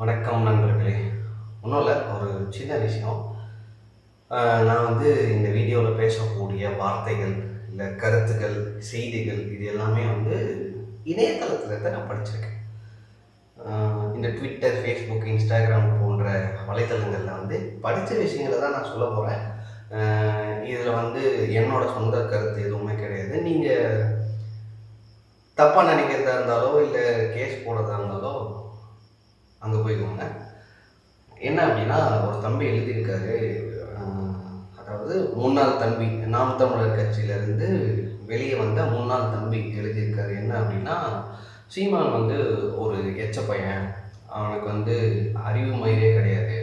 வணக்கம் நண்பர்களே. ஒன்றும் இல்லை ஒரு சின்ன விஷயம். நான் வந்து இந்த வீடியோவில் பேசக்கூடிய வார்த்தைகள் இல்லை கருத்துக்கள் செய்திகள் இது எல்லாமே வந்து இணையதளத்தில் தான் நான் படிச்சிருக்கேன். இந்த ட்விட்டர் ஃபேஸ்புக் இன்ஸ்டாகிராம் போன்ற வலைத்தளங்களில் வந்து படித்த விஷயங்களை தான் நான் சொல்ல போகிறேன் இதில் வந்து என்னோட சொந்த கருத்து எதுவுமே கிடையாது. நீங்கள் தப்பாக நினைக்கிறதா இருந்தாலோ இல்லை கேஸ் போடுறதா இருந்தாலோ என்ன அப்படின்னா ஒரு தம்பி எழுதியிருக்காரு. அதாவது முன்னாள் தம்பி நாம் தமிழர் கட்சியிலேருந்து வெளியே வந்த முன்னாள் தம்பி எழுதியிருக்காரு. என்ன அப்படின்னா சீமான் வந்து ஒரு எச்ச பையன். அவனுக்கு வந்து அறிவு மயிரே கிடையாது.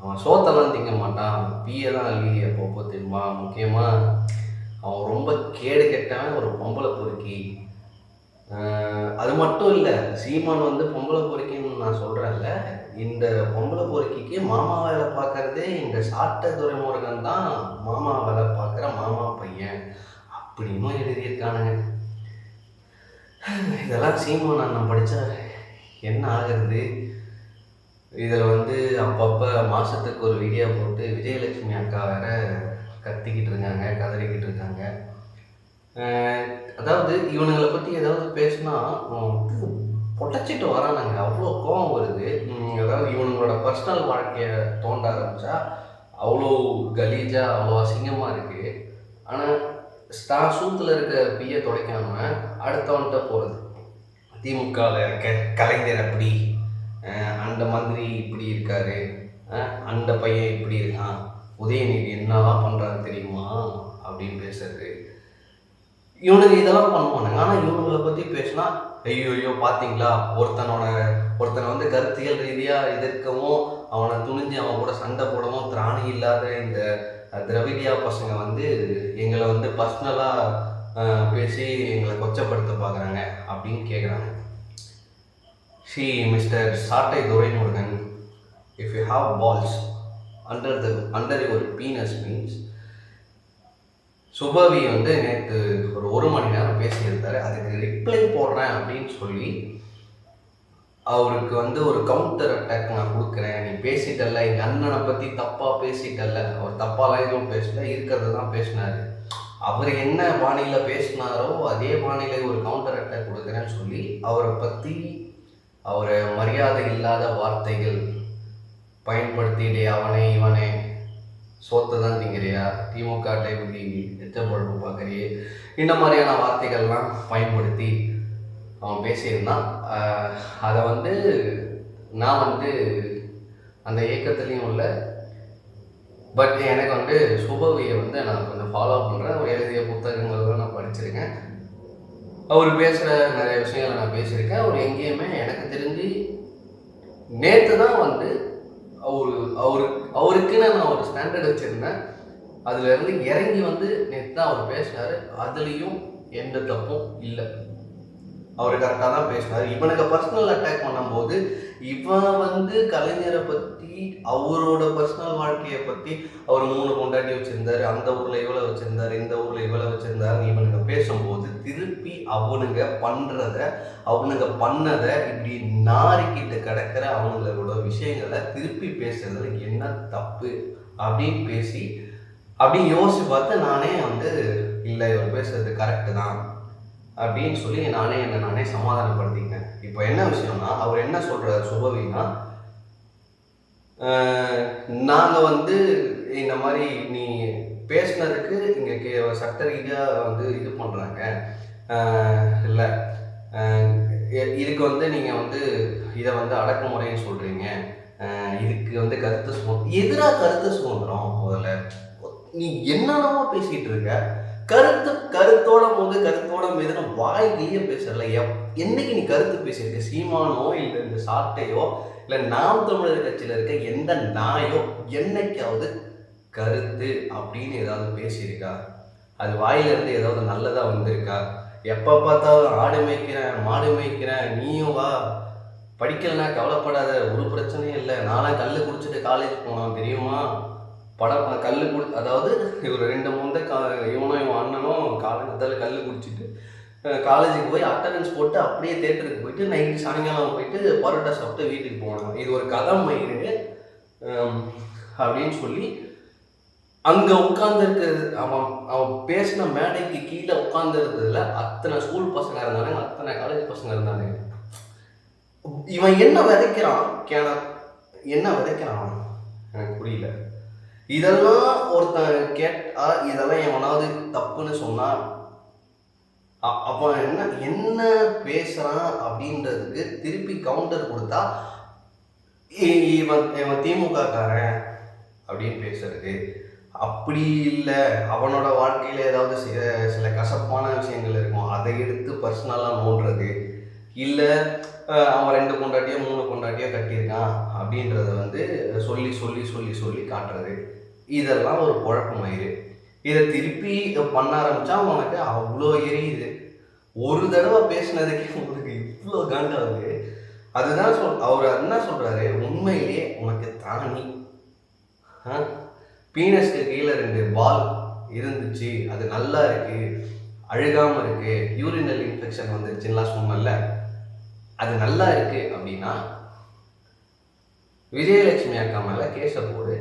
அவன் சோத்தெல்லாம் திங்க மாட்டான். பீயை தான் அழுகி அப்பப்போ திரும்பா முக்கியமாக அவன் ரொம்ப கேடு கெட்டவன் ஒரு பொம்பளை பொறுக்கி. அது மட்டும் இல்லை சீமான் வந்து பொம்பளை பொறுக்கி நான் சொல்கிறேன்ல இந்த பொம்பளை பொறுக்கிக்கு மாமா வேலை பார்க்கறதே இந்த சாட்ட துறைமுருகன் தான் மாமா வேலை பார்க்குற மாமா பையன் அப்படின்னும் எழுதியிருக்கானுங்க. இதெல்லாம் சீமான் அண்ணன் படித்தா என்ன ஆகிறது? இதில் வந்து அப்பப்போ மாதத்துக்கு ஒரு வீடியோ போட்டு விஜயலட்சுமி அக்கா வேற கத்திக்கிட்டு இருக்காங்க கதறிக்கிட்டு இருக்காங்க. அதாவது இவனுங்களை பற்றி ஏதாவது பேசினா பொட்டச்சிட்டு வரானுங்க. அவ்வளோ கோபம் வருது. அதாவது இவனுங்களோட பர்சனல் வாழ்க்கையை தோண்ட ஆரம்பித்தா அவ்வளோ கலீஜா அவ்வளோ அசிங்கமாக இருக்குது ஆனால் ஸ்டா சூத்தில் இருக்க பிய துடைக்காம அடுத்தவன்கிட்ட போகிறது திமுகவில் இருக்க கலைஞர் அப்படி அந்த மந்திரி இப்படி இருக்காரு. அந்த பையன் இப்படி இருக்கான். உதயநிதி என்னெல்லாம் பண்ணுறாரு தெரியுமா? அப்படின்னு பேசுறது. இவனுக்கு இதெல்லாம் பண்ணுவானுங்க. ஆனால் இவனுங்களை பற்றி பேசினா ஐயோ ஐயோ பார்த்தீங்களா ஒருத்தனோட ஒருத்தனை வந்து கருத்தியல் ரீதியாக எதிர்க்கவும் அவனை துணிஞ்சு அவன் கூட சண்டை போடவும் திராணி இல்லாத இந்த திரவிடியா பசங்க வந்து எங்களை வந்து பர்சனலாக பேசி எங்களை கொச்சப்படுத்த பார்க்குறாங்க அப்படின்னு கேட்குறாங்க Sri mister Sattai Duraimurugan if you have balls under the under your penis means Subavi வந்து நேற்று ஒரு ஒரு மணி நேரம் பேசியிருந்தார். அதுக்கு ரிப்ளை போடுறேன் அப்படின்னு சொல்லி அவருக்கு வந்து ஒரு கவுண்டர் அட்டாக் நான் கொடுக்குறேன். நீ பேசிட்டல்ல எங்கள் அண்ணனை பற்றி தப்பாக பேசிட்டல்ல. அவர் தப்பாலாம் எதுவும் பேசல இருக்கிறது தான் பேசினார். அவர் என்ன பாணியில் பேசினாரோ அதே பாணியில் ஒரு கவுண்டர் அட்டாக் கொடுக்குறேன்னு சொல்லி அவரை பற்றி அவரை மரியாதை இல்லாத வார்த்தைகள் பயன்படுத்திட்டு அவனை இவனே சோத்தை தான் திங்கிறியா திமுக டைம் எச்ச பொழப்பு பார்க்குறியே? இந்த மாதிரியான வார்த்தைகள்லாம் பயன்படுத்தி அவன் பேசியிருந்தான். அதை வந்து நான் வந்து அந்த இயக்கத்துலேயும் இல்லை. பட் எனக்கு வந்து சுபவியை வந்து நான் கொஞ்சம் ஃபாலோ பண்ணுறேன் அவர் எழுதிய புத்தகங்கள்லாம் நான் படிச்சிருக்கேன். அவர் பேசுகிற நிறைய விஷயங்களை நான் பேசியிருக்கேன். அவர் எங்கேயுமே எனக்கு தெரிஞ்சு நேற்று தான் வந்து அவரு அவரு அவருக்குன்னு நான் ஒரு ஸ்டாண்டர்ட் வச்சுருந்தேன். அதுல இருந்து இறங்கி வந்து நேற்று தான் அவர் பேசினாரு. அதுலேயும் எந்த தப்பும் இல்லை. அவர் கரெக்டாக தான் பேசினார். இவனுக்கு பர்சனல் அட்டாக் பண்ணும்போது இவன் வந்து கலைஞரை பற்றி அவரோட பர்சனல் வாழ்க்கையை பற்றி அவர் மூணு கொண்டாடி வச்சுருந்தார். அந்த ஊரில் இவ்வளோ வச்சுருந்தார் இந்த ஊரில் இவ்வளோ வச்சிருந்தாரு இவனுங்க பேசும்போது திருப்பி அவனுங்க பண்ணுறத அவனுங்க பண்ணதை இப்படி நாரிக்கிட்டு கிடக்கிற அவங்களோட விஷயங்களை திருப்பி பேசுறதுல என்ன தப்பு அப்படின்னு பேசி அப்படின்னு யோசிச்சு பார்த்து நானே வந்து இல்லை இவர் பேசுறது கரெக்டு தான். அப்படின்னு சொல்லி நானே என்னை நானே சமாதானப்படுத்திக்கிட்டேன். இப்போ என்ன விஷயம்னா அவர் என்ன சொல்கிறார் சுபவினா நாங்கள் வந்து இந்த மாதிரி நீ பேசுனதுக்கு இங்கே கே சட்ட ரீதியாக வந்து இது பண்ணுறாங்க இல்லை. இதுக்கு வந்து நீங்கள் வந்து இதை வந்து அடக்குமுறைன்னு சொல்கிறீங்க இதுக்கு வந்து கருத்து சுதந்திரம் எதிராக கருத்து சுதந்திரம் முதல்ல. நீ என்னென்னமோ பேசிகிட்டு இருக்க. கருத்து கருத்தோட போது கருத்தோட மீதுன வாயிலேயே பேசல எப் என்னைக்கு நீ கருத்து பேசியிருக்க? சீமானோ இல்லை இந்த சாட்டையோ? இல்லை நாம் தமிழர் கட்சியில் இருக்க எந்த நாயோ? என்னைக்காவது கருத்து அப்படின்னு ஏதாவது பேசியிருக்கா? அது வாயிலிருந்து ஏதாவது நல்லதாக வந்திருக்கா? எப்போ பார்த்தாலும் ஆடு மேய்க்கிறேன் மாடு மேய்க்கிறேன் நீயும் வா. படிக்கலைன்னா கவலைப்படாத ஒரு பிரச்சனையும் இல்லை. நானும் கல் குடிச்சிட்டு காலேஜ் போனோம் தெரியுமா? படம் கல் குடி அதாவது இவர் ரெண்டு முந்தை கா இவனும் இவன் அண்ணனும் காலங்கத்தால் கல் குடிச்சிட்டு காலேஜுக்கு போய் அட்டண்டன்ஸ் போட்டு அப்படியே தேட்டருக்கு போயிட்டு நைட்டு சாயங்காலம் போயிட்டு பரோட்டா சாப்பிட்டு வீட்டுக்கு போனாங்க இது ஒரு கதை மயிறு அப்படின்னு சொல்லி அங்கே உட்காந்துருக்கிறது அவன் அவன் பேசின மேடைக்கு கீழே உட்காந்துருக்கிறதுல அத்தனை ஸ்கூல் பசங்க இருந்தானுங்க அத்தனை காலேஜ் பசங்க இருந்தானுங்க. இவன் என்ன விதைக்கிறான்? கேனா என்ன விதைக்கிறான்? எனக்கு புரியல. இதெல்லாம் ஒருத்தன் கேட்டா இதெல்லாம் எவனாவது தப்புன்னு சொன்னா அப்போ என்ன என்ன பேசுறான் அப்படின்றதுக்கு திருப்பி கவுண்டர் கொடுத்தா இவன் இவன் திமுக காரன் அப்படின்னு பேசுறது. அப்படி இல்லை. அவனோட வாழ்க்கையில் ஏதாவது சில சில கசப்பான விஷயங்கள் இருக்கும் அதை எடுத்து பர்சனலாக நோண்டுறது. இல்லை அவன் ரெண்டு கொண்டாட்டியோ மூணு கொண்டாட்டியோ கட்டியிருக்கான் அப்படின்றத வந்து சொல்லி சொல்லி சொல்லி சொல்லி காட்டுறது. இதெல்லாம் ஒரு குழப்பமாயிரு இதை திருப்பி பண்ண ஆரம்பிச்சா உனக்கு அவ்வளோ எரியுது. ஒரு தடவை பேசினதுக்கே உங்களுக்கு இவ்வளோ காண்டாகுது அதுதான் சொல் அவர் என்ன சொல்றாரு? உண்மையிலேயே உனக்கு தானி பீனஸ்க்கு கீழே ரெண்டு பால் இருந்துச்சு. அது நல்லா இருக்கு. அழுகாம இருக்கு. யூரினல் இன்ஃபெக்ஷன் வந்துருச்சுலாம் சொன்னல அது நல்லா இருக்கு அப்படின்னா விஜயலட்சுமி அக்கா மேல கேஸை போடு.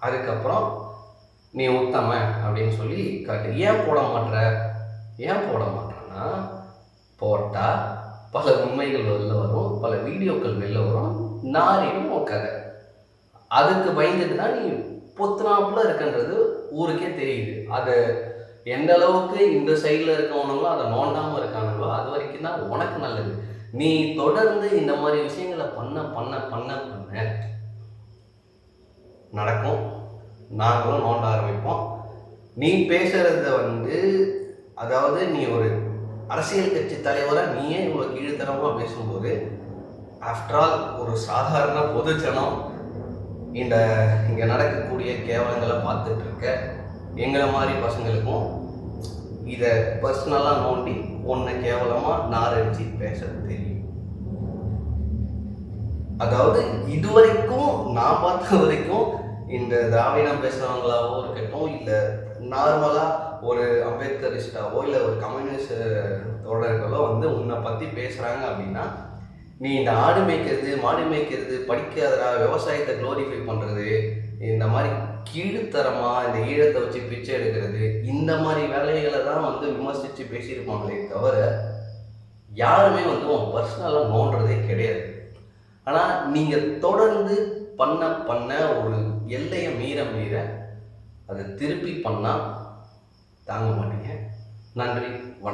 அதுக்கப்புறம் நீ உத்தம அப்படின்னு சொல்லி காட்டு. ஏன் போட மாட்டுற ஏன் போட மாட்டேன்னா போட்டால் பல உண்மைகள் வெளில வரும் பல வீடியோக்கள் வெளில வரும் நாரிடும் உன் அதுக்கு பயந்துட்டு தான் நீ பொத்துனாப்புல இருக்குன்றது ஊருக்கே தெரியுது. அது எந்த அளவுக்கு இந்த சைடில் இருக்கவனுங்களோ அதை நோண்டாமல் இருக்கானுங்களோ அது வரைக்கும் தான் உனக்கு நல்லது. நீ தொடர்ந்து இந்த மாதிரி விஷயங்களை பண்ண பண்ண பண்ண பண்ண நடக்கும். நாங்களும் நோண்ட ஆரம்பிப்போம். நீ பேசுறத வந்து அதாவது நீ ஒரு அரசியல் கட்சி தலைவராக நீயே இவ்வளோ கீழ்த்தனமாக பேசும்போது ஆஃப்டர் ஆல் ஒரு சாதாரண பொதுஜனம் இந்த இங்கே நடக்கக்கூடிய கேவலங்களை பார்த்துட்டு இருக்க எங்களை மாதிரி பசங்களுக்கும் இதை பர்சனலாக நோண்டி ஒன்றை கேவலமாக நாரடிச்சு பேச தெரியும். அதாவது இதுவரைக்கும் நான் பார்த்த வரைக்கும் இந்த திராவிடம் பேசுகிறவங்களாவோ இருக்கட்டும் இல்லை நார்மலாக ஒரு அம்பேத்கரிஸ்டாவோ இல்லை ஒரு கம்யூனிஸ்ட் தோழர்களோ வந்து உன்னை பற்றி பேசுகிறாங்க அப்படின்னா நீ இந்த ஆடு மேய்க்கிறது மாடு மேய்க்கிறது படிக்காதடா விவசாயத்தை க்ளோரிஃபை பண்ணுறது இந்த மாதிரி கீழ்த்தரமாக இந்த ஈழத்தை வச்சு பிச்சை எடுக்கிறது இந்த மாதிரி வேலைகளை தான் வந்து விமர்சித்து பேசியிருப்பாங்களே தவிர யாருமே வந்து உன் பர்சனலாக நோன்றதே கிடையாது. ஆனால் நீங்கள் தொடர்ந்து பண்ண பண்ண ஒரு எல்லையை மீற மீற அதை திருப்பி பண்ணால் தாங்க மாட்டீங்க. நன்றி வணக்கம்.